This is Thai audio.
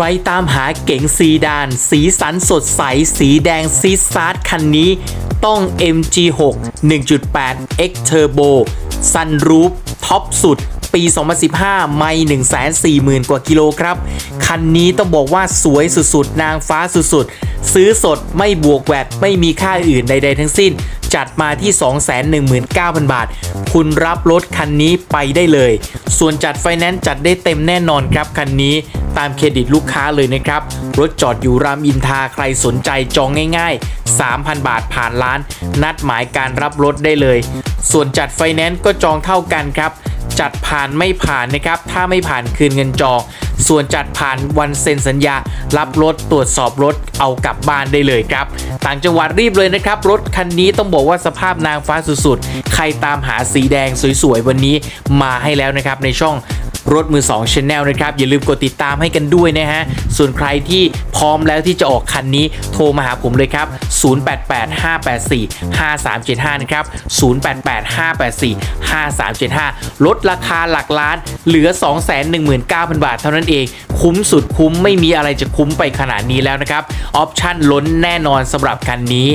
ครตามหาเก๋งซีดาน สีสันสดใส สีแดงซีซาร์ดคันนี้ ต้อง MG6 1.8 X Turbo Sunroof ท็อปสุด ปี 2015 ไม่ 140,000 กว่ากิโลครับ คันนี้ต้องบอกว่าสวยสุดๆ นางฟ้าสุดๆ ซื้อสดไม่บวกแวดไม่มีค่าอื่นใดๆทั้งสิ้น จัดมาที่ 219,000 บาท คุณรับรถคันนี้ไปได้เลย ส่วนจัดไฟแนนซ์จัดได้เต็มแน่นอนครับคันนี้ ตามเครดิตลูกค้าเลยนะครับ รถจอดอยู่รามอินทราใครสนใจจองง่าย ๆ 3,000 บาทผ่านร้าน นัดหมายการรับรถได้เลย ส่วนจัดไฟแนนซ์ก็จองเท่ากันครับ จัดผ่านไม่ผ่านนะครับ ถ้าไม่ผ่านคืนเงินจอง ส่วนจัดผ่านวันเซ็นสัญญา รับรถตรวจสอบรถเอากลับบ้านได้เลยครับ ต่างจังหวัดรีบเลยนะครับ รถคันนี้ต้องบอกว่าสภาพนางฟ้าสุดๆ ใครตามหาสีแดงสวยๆ วันนี้มาให้แล้วนะครับในช่อง รถมือ2 Channel นะครับ อย่าลืมกดติดตามให้กันด้วยนะฮะ ส่วนใครที่พร้อมแล้วที่จะออกคันนี้โทรมาหาผมเลยครับ 0885845375 นะครับ 0885845375 ลดราคาหลักล้านเหลือ 219,000 บาทเท่านั้นเอง คุ้มสุดคุ้มไม่มีอะไรจะคุ้มไปขนาดนี้แล้วนะครับ ออปชั่นล้นแน่นอนสำหรับคันนี้